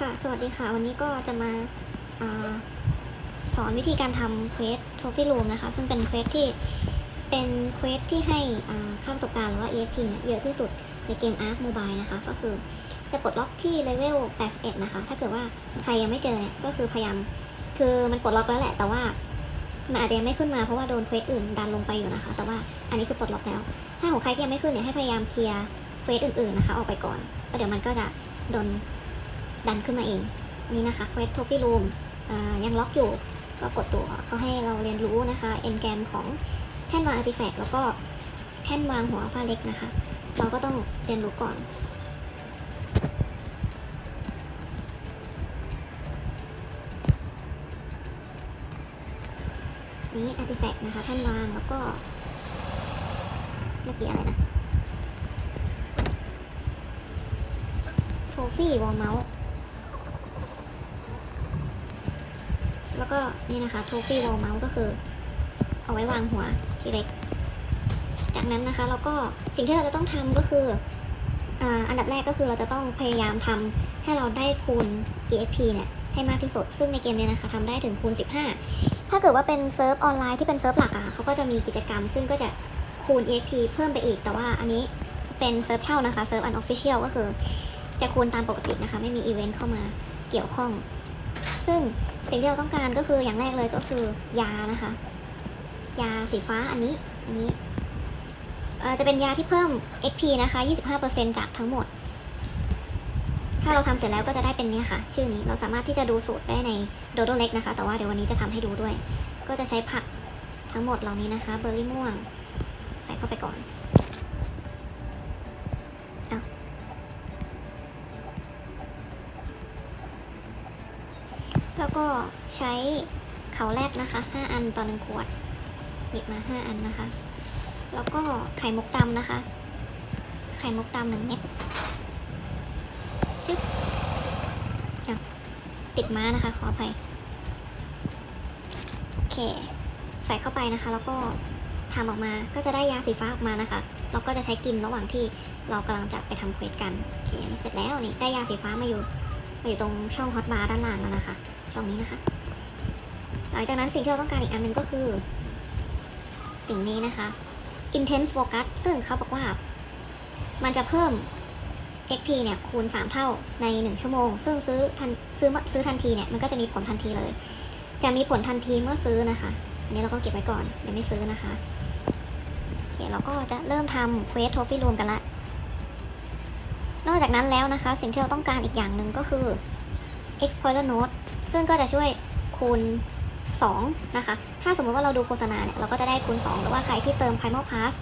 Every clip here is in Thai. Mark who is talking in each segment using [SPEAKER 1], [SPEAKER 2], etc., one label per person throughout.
[SPEAKER 1] ค่ะ สวัสดีค่ะ วันนี้ก็จะมาอาสอนวิธีการทำเควสโทฟี่รูมนะคะ ซึ่งเป็นเควสที่เป็นเควสที่ให้ค่าประสบการณ์หรือว่า EXP เนี่ยเยอะที่สุดในเกม Ark Mobile นะคะ ก็คือจะปลดล็อกที่เลเวล 81 นะคะ ถ้าเกิดว่าใครยังไม่เจอเนี่ย ก็คือพยายาม คือมันปลดล็อกแล้วแหละ แต่ว่ามันอาจจะยังไม่ขึ้นมาเพราะว่าโดนเควสอื่นดันลงไปอยู่นะคะ แต่ว่าอันนี้คือปลดล็อกแล้ว ถ้าของใครที่ยังไม่ขึ้นเนี่ยให้พยายามเคลียร์เควสอื่นๆนะคะ ออกไปก่อนแล้วเดี๋ยวมันก็จะโดน ดันขึ้นมาเอง นี่นะคะเควสโทฟี่รูมยังล็อกอยู่ ก็กดตัวเขาให้เราเรียนรู้นะคะเอนแกนของแท่นวางอาร์ติแฟกต์แล้วก็แท่นวางหัวฟ้าเล็กนะคะ เราก็ต้องเรียนรู้ก่อนนี่อาร์ติแฟกต์นะคะแท่นวางแล้วก็เมื่อกี้อะไรนะโทฟี่วอลเมาส์ แล้วก็นี่นะคะโทฟี่วอลเมาส์ก็คือ เอาไว้วางหัวทีเล็ก จากนั้นนะคะเราก็สิ่งที่เราจะต้องทำก็คืออันดับแรกก็คือเราจะต้องพยายามทำให้เราได้คูณ EXP เนี่ยให้มากที่สุด ซึ่งในเกมเนี้นะคะทำได้ถึงคูณ 15 ถ้าเกิดว่าเป็นเซิร์ฟออนไลน์ที่เป็นเซิร์ฟหลักอะเขาก็จะมีกิจกรรม ซึ่งก็จะคูณ EXP เพิ่มไปอีก แต่ว่าอันนี้เป็นเซิร์ฟเช่านะคะเซิร์ฟอันออฟฟิเชียลก็คือ จะคูณตามปกตินะคะ ไม่มีอีเวนต์เข้ามาเกี่ยวข้อง ซึ่ง สิ่งที่เราต้องการก็คืออย่างแรกเลยก็คือยานะคะ ยาสีฟ้าอันนี้อันนี้จะเป็นยาที่เพิ่ม XP นะคะ 25%จากทั้งหมด ถ้าเราทำเสร็จแล้วก็จะได้เป็นเนี้ยค่ะ ชื่อนี้เราสามารถที่จะดูสูตรได้ในโดโดเล็กนะคะ แต่ว่าเดี๋ยววันนี้จะทำให้ดูด้วย ก็จะใช้ผักทั้งหมดเหล่านี้นะคะ เบอร์รี่ม่วง ใส่เข้าไปก่อน แล้วก็ใช้เขาแรกนะคะ 5 อันต่อหนึ่งขวด หยิบมา 5 อันนะคะ แล้วก็ไข่มุกดำนะคะ ไข่มุกดำหนึ่งเม็ดจึ๊บติดม้านะคะ ขออภัยโอเค ใส่เข้าไปนะคะ แล้วก็ทำออกมาก็จะได้ยาสีฟ้าออกมานะคะ เราก็จะใช้กินระหว่างที่เรากำลังจะไปทำเควสกันโอเคเสร็จแล้วนี่ได้ยาสีฟ้ามาอยู่มาอยู่ตรงช่องฮอตบาร์ด้านล่างแล้วนะคะ ตรงนี้นะคะ หลังจากนั้นสิ่งที่เราต้องการอีกอันหนึ่งก็คือ สิ่งนี้นะคะ intense focus ซึ่งเขาบอกว่า มันจะเพิ่ม XP เนี่ยคูณ 3 เท่าใน 1 ชั่วโมง ซึ่งซื้อทันซื้อซื้อทันทีเนี่ยมันก็จะมีผลทันทีเลย จะมีผลทันทีเมื่อซื้อนะคะ อันนี้เราก็เก็บไว้ก่อนยังไม่ซื้อนะคะโอเคเราก็จะเริ่มทำเควสโทฟี่รวมกันละนอกจากนั้นแล้วนะคะ สิ่งที่เราต้องการอีกอย่างหนึ่งก็คือ explorer note ซึ่งก็จะช่วยคูณ 2 นะคะ ถ้าสมมติว่าเราดูโฆษณาเนี่ยเราก็จะได้คูณ 2 หรือว่าใครที่เติม primal pass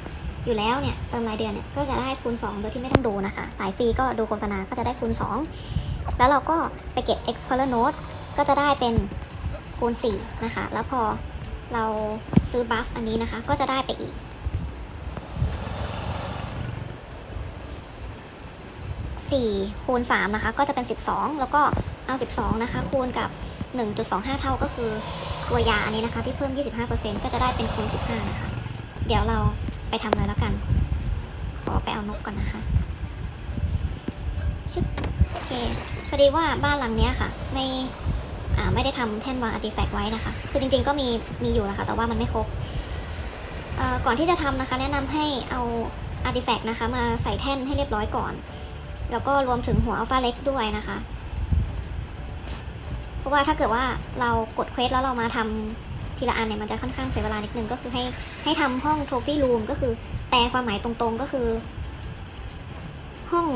[SPEAKER 1] อยู่แล้วเนี่ยเติมรายเดือนเนี่ยก็จะได้คูณ 2 โดยที่ไม่ต้องดูนะคะ สายฟรีก็ดูโฆษณาก็จะได้คูณ 2 แล้วเราก็ไปเก็บ explorer note ก็จะได้เป็นคูณ 4 นะคะ แล้วพอเราซื้อบัฟอันนี้นะคะ ก็จะได้ไปอีก 4 คูณ 3 นะคะ ก็จะเป็น 12 แล้วก็ เอา 12 นะคะ คูณกับ 1.25 เท่าก็คือตัวยาอันนี้นะคะ ที่เพิ่ม 25%ก็จะได้เป็นคูณ 15 นะคะ เดี๋ยวเราไปทำเลยแล้วกัน ขอไปเอานกก่อนนะคะชึบโอเค พอดีว่าบ้านหลังเนี้ยค่ะ ไม่อ่าไม่ได้ทำแท่นวางอาร์ติแฟกต์ไว้นะคะ คือจริงๆก็มีมีอยู่นะคะ แต่ว่ามันไม่ครบก่อนที่จะทำนะคะ แนะนำให้เอาอาร์ติแฟกต์นะคะ มาใส่แท่นให้เรียบร้อยก่อน แล้วก็รวมถึงหัวอัลฟาเล็กด้วยนะคะ ราะว่าถ้าเกิดว่าเรากดเควสแล้วเรามาทำทีละอันเนี่ยมันจะค่อนข้างเสียเวลานิดนึงก็คือให้ให้ทำห้องโทฟี่รูมก็คือแปลความหมายตรงๆก็คือ ห้อง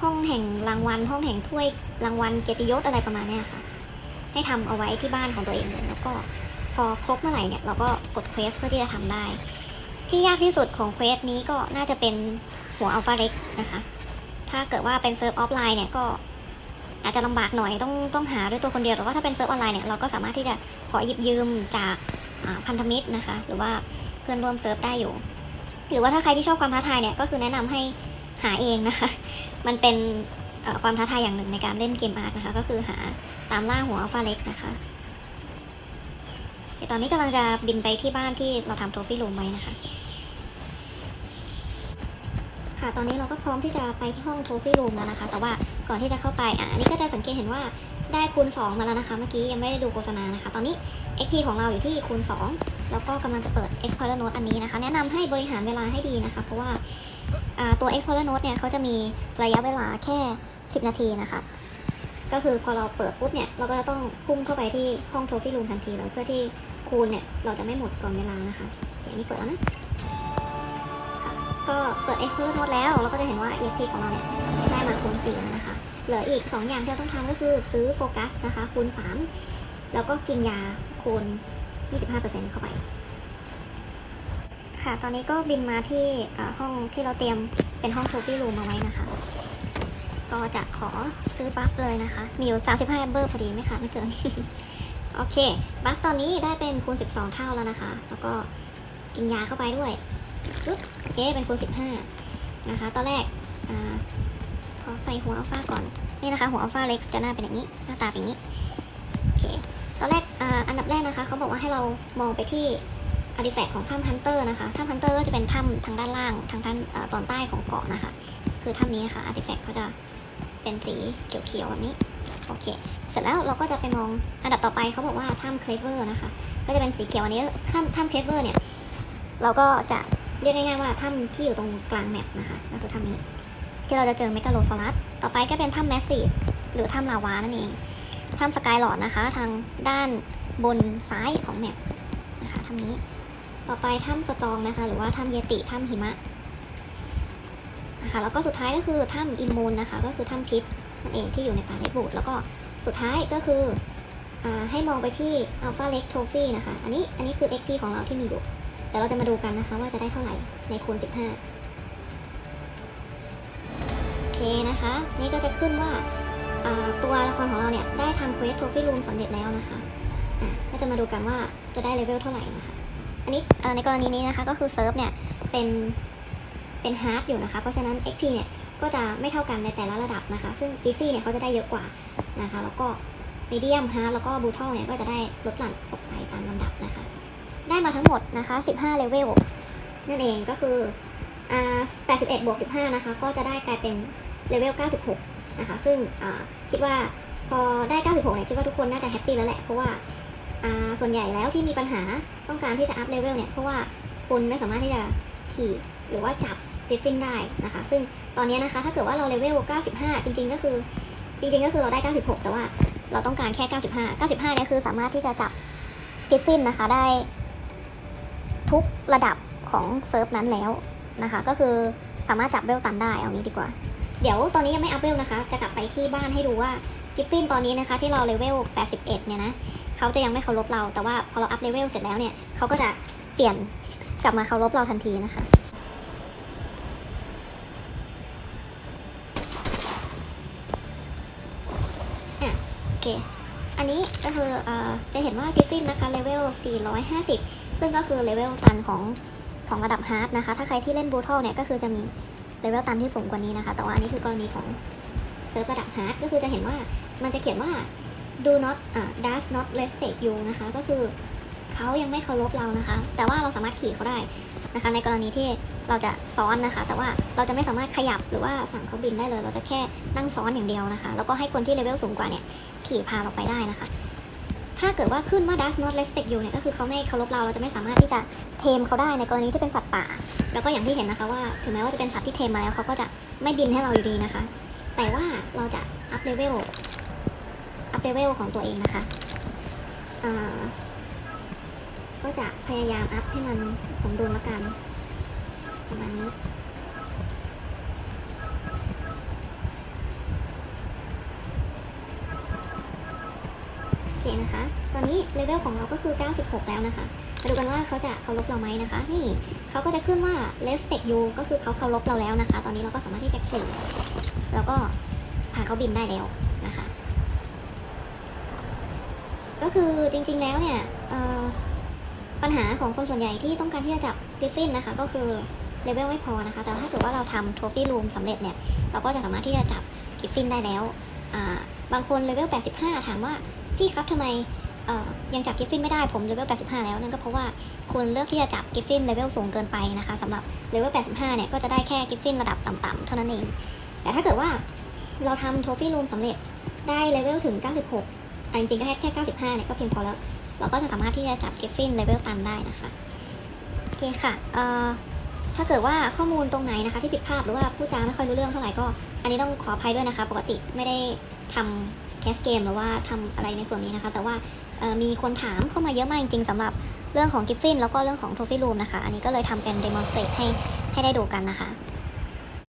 [SPEAKER 1] ห้องแห่งรางวัล ห้องแห่งถ้วยรางวัลเกียรติยศอะไรประมาณเนี้ยค่ะ ให้ทำเอาไว้ที่บ้านของตัวเองเลยแล้วก็พอครบเมื่อไหร่เนี่ยเราก็กดเควสเพื่อที่จะทำได้ ที่ยากที่สุดของเควสนี้ก็น่าจะเป็นหัวอัลฟาเล็กนะคะ ถ้าเกิดว่าเป็นเซิร์ฟออฟไลน์เนี่ยก็ อาจจะลำบากหน่อยต้องต้องหาด้วยตัวคนเดียวแต่ว่าถ้าเป็นเซิร์ฟออนไลน์เนี่ยเราก็สามารถที่จะขอหยิบยืมจากพันธมิตรนะคะ หรือว่าเพื่อนร่วมเซิร์ฟได้อยู่ หรือว่าถ้าใครที่ชอบความท้าทายเนี่ยก็คือแนะนำให้หาเองนะคะ มันเป็นความท้าทายอย่างหนึ่งในการเล่นเกมอาร์ตนะคะ ก็คือหาตามล่าหัวอัลฟาเล็กนะคะตอนนี้กำลังจะบินไปที่บ้านที่เราทำโทฟี่รูมไว้นะคะ ค่ะ ตอนนี้เราก็พร้อมที่จะไปที่ห้องโทฟี่รูมแล้วนะคะ แต่ว่าก่อนที่จะเข้าไปอะอันนี้ก็จะสังเกตเห็นว่าได้คูณ 2 มาแล้วนะคะ เมื่อกี้ยังไม่ได้ดูโฆษณานะคะ ตอนนี้ XP ของเราอยู่ที่คูณ 2 แล้วก็กำลังจะเปิด Explorer Note อันนี้นะคะ แนะนำให้บริหารเวลาให้ดีนะคะ เพราะว่าตัว Explorer Note เนี่ยเขาจะมีระยะเวลาแค่ 10 นาทีนะคะ ก็คือพอเราเปิดปุ๊บเนี่ย เราก็จะต้องพุ่งเข้าไปที่ห้องโทฟี่รูมทันทีเลยเพื่อที่คูณเนี่ยเราจะไม่หมดก่อนเวลานะคะอเคอันนี้เปิดแล้วนะ ก็เปิด Explorer Mode แล้ว เราก็จะเห็นว่า EXP ของเราเนี่ยได้มาคูณ4แล้วนะคะ เหลืออีก 2 อย่างที่เราต้องทำก็คือซื้อโฟกัสนะคะคูณ 3 แล้วก็กินยาคูณ 25%เข้าไป ค่ะ ตอนนี้ก็บินมาที่ห้องที่เราเตรียมเป็นห้องโทฟี่รูมมาไว้นะคะ ก็จะขอซื้อบัฟเลยนะคะ มีอยู่ 35แอมเบอร์พอดีไม่ขาดไม่เกิน โอเค บัฟตอนนี้ได้เป็นคูณ 12 เท่าแล้วนะคะ แล้วก็กินยาเข้าไปด้วย ปึ๊บโอเคเป็นคูณ15นะคะ ตอนแรกอขอใส่หัวอัลฟาก่อน นี่นะคะ หัวอัลฟาเล็กจะหน้าเป็นอย่างนี้ หน้าตาเป็นอย่างนี้ โอเค ตอนแรกออันดับแรกนะคะ เขาบอกว่าให้เรามองไปที่อาร์ติแฟกต์ของถ้ำฮันเตอร์นะคะ ถ้ำฮันเตอร์ก็จะเป็นถ้ำทางด้านล่าง ทางด้านอตอนใต้ของเกาะนะคะ คือถ้ำนี้นะคะอาร์ติแฟกต์เขาจะเป็นสีเขียวๆแบบนี้ โอเค เสร็จแล้วเราก็จะไปมองอันดับต่อไปเขาบอกว่าถ้ำเคลเวอร์นะคะ ก็จะเป็นสีเขียวอันนี้ถ้ำถ้ำเคลเวอร์เนี่ย เราก็จะ เรียกง่ายๆว่าถ้ำที่อยู่ตรงกลางแมปนะคะก็คือถ้ำนี้ ที่เราจะเจอเมกาโลซอรัสต่อไปก็เป็นถ้ำแมสซีฟหรือถ้ำลาวานั่นเองถ้ำสกายหลอดนะคะ ทางด้านบนซ้ายของแมปนะคะถ้ำนี้ ต่อไปถ้ำสตองนะคะ หรือว่าถ้ำเยติถ้ำหิมะนะคะแล้วก็สุดท้ายก็คือถ้ำอิมมูนนะคะ ก็คือถ้ำพิษนั่นเองที่อยู่ในป่าเลกบูดแล้วก็สุดท้ายก็คืออให้มองไปที่อัลฟาเล็กโทฟี่นะคะ อันนี้อันนี้คือ XP ของเราที่มีอยู่ ดี๋ยวเราจะมาดูกันนะคะว่าจะได้เท่าไหร่ในคูณ 15 โอเคนะคะ นี่ก็จะขึ้นว่าาตัวละครของเราเนี่ยได้ทำเควสโทฟี่รูมสำเร็จแล้วนะคะก็จะมาดูกันว่าจะได้เลเวลเท่าไหร่นะคะ อันนี้ในกรณีนี้นะคะก็คือเซิร์ฟเนี่ยเป็นเป็นฮาร์ดอยู่นะคะ เพราะฉะนั้น XP เนี่ยก็จะไม่เท่ากันในแต่ละระดับนะคะ ซึ่ง Easy เนี่ยเขาจะได้เยอะกว่านะคะ แล้วก็ Medium Hard แล้วก็ Brutal เนี่ยก็จะได้ลดหลั่นออกไปตามลำดับนะคะ ได้มาทั้งหมดนะคะ 15 เลเวลนั่นเองก็คืออ่า81บวก15 นะคะ ก็จะได้กลายเป็นเลเวล 96 นะคะ ซึ่งคิดว่าพอได้ 96 เนี่ยคิดว่าทุกคนน่าจะแฮปปี้แล้วแหละ เพราะว่าส่วนใหญ่แล้วที่มีปัญหาต้องการที่จะอัพเลเวลเนี่ย เพราะว่าคุณไม่สามารถที่จะขี่หรือว่าจับฟิฟฟินได้นะคะ ซึ่งตอนนี้นะคะ ถ้าเกิดว่าเราเลเวล 95 จริง ๆ ก็คือ จริง ๆ ก็คือเราได้ 96 แต่ว่าเราต้องการแค่ 95 95 เนี่ยคือสามารถที่จะจับฟิฟฟินนะคะได้ ทุกระดับของเซิร์ฟนั้นแล้วนะคะ ก็คือสามารถจับเวลตันได้เอางี้ดีกว่า เดี๋ยวตอนนี้ยังไม่อัพเวลนะคะ จะกลับไปที่บ้านให้ดูว่ากิฟฟินตอนนี้นะคะ ที่เราเลเวล 81 เนี่ยนะเขาจะยังไม่เคารพเรา แต่ว่าพอเราอัพเลเวลเสร็จแล้วเนี่ยเขาก็จะเปลี่ยนกลับมาเคารพเราทันทีนะคะอันนี้ก็คืออจะเห็นว่ากิฟฟินนะคะเลเวล 450 ซึ่งก็คือเลเวลตันของของระดับฮาร์ดนะคะ ถ้าใครที่เล่นบูทัลเนี่ยก็คือจะมีเลเวลตันที่สูงกว่านี้นะคะ แต่ว่าอันนี้คือกรณีของเซิร์ฟระดับฮาร์ดก็คือจะเห็นว่ามันจะเขียนว่า do not อ่า does not respect you นะคะ ก็คือเขายังไม่เคารพเรานะคะ แต่ว่าเราสามารถขี่เขาได้นะคะ ในกรณีที่เราจะซ้อนนะคะ แต่ว่าเราจะไม่สามารถขยับหรือว่าสั่งเขาบินได้เลย เราจะแค่นั่งซ้อนอย่างเดียวนะคะ แล้วก็ให้คนที่เลเวลสูงกว่าเนี่ยขี่พาเราไปได้นะคะ ถ้าเกิดว่าขึ้นว่า does not respect you เนี่ยก็คือเขาไม่เคารพเราเราจะไม่สามารถที่จะเทมเขาได้ในกรณีที่เป็นสัตว์ป่า แล้วก็อย่างที่เห็นนะคะว่าถึงแม้ว่าจะเป็นสัตว์ที่เทมมาแล้วเขาก็จะไม่บินให้เราอยู่ดีนะคะ แต่ว่าเราจะอัพเลเวลอัพเลเวลของตัวเองนะคะก็จะพยายามอัพให้มันสมดุลละกันประมาณนี้ นะคะ ตอนนี้เลเวลของเราก็คือ 96 แล้วนะคะมาดูกันว่าเขาจะเคารพเราไหมนะคะ นี่เขาก็จะขึ้นว่า respect you ก็คือเขาเคารพเราแล้วนะคะ ตอนนี้เราก็สามารถที่จะขี่แล้วก็พาเขาบินได้แล้วนะคะ ก็คือจริงๆแล้วเนี่ยปัญหาของคนส่วนใหญ่ที่ต้องการที่จะจับกริฟฟินนะคะ ก็คือเลเวลไม่พอนะคะ แต่ถ้าเกิดว่าเราทำโทฟี่รูมสำเร็จเนี่ยเราก็จะสามารถที่จะจับกริฟฟินได้แล้วบางคนเลเวล 85 ถามว่า พี่ครับทำไมยังจับกิฟฟินไม่ได้ผมเลเวล 85 แล้วนั่นก็เพราะว่าคุณเลือกที่จะจับกิฟฟินเลเวลสูงเกินไปนะคะสำหรับเลเวล 85 เนี่ยก็จะได้แค่กิฟฟินระดับต่ำๆเท่านั้นเอง แต่ถ้าเกิดว่าเราทำโทฟี่รูมสำเร็จได้เลเวลถึง 96แต่จริงๆก็แค่แค่ 95 เนี่ยก็เพียงพอแล้ว เราก็จะสามารถที่จะจับกิฟฟินเลเวลตันได้นะคะโอเคค่ะถ้าเกิดว่าข้อมูลตรงไหนนะคะที่ผิดพลาดหรือว่าผู้จาไม่ค่อยรู้เรื่องเท่าไหร่ก็ อันนี้ต้องขออภัยด้วยนะคะ ปกติไม่ได้ทำ แคสเกมหรือว่าทำอะไรในส่วนนี้นะคะ แต่ว่ามีคนถามเข้ามาเยอะมากจริงๆสำหรับเรื่องของกิฟฟินแล้วก็เรื่องของโทฟี่รูมนะคะ อันนี้ก็เลยทำเป็น demonstrate ให้ให้ได้ดูกันนะคะ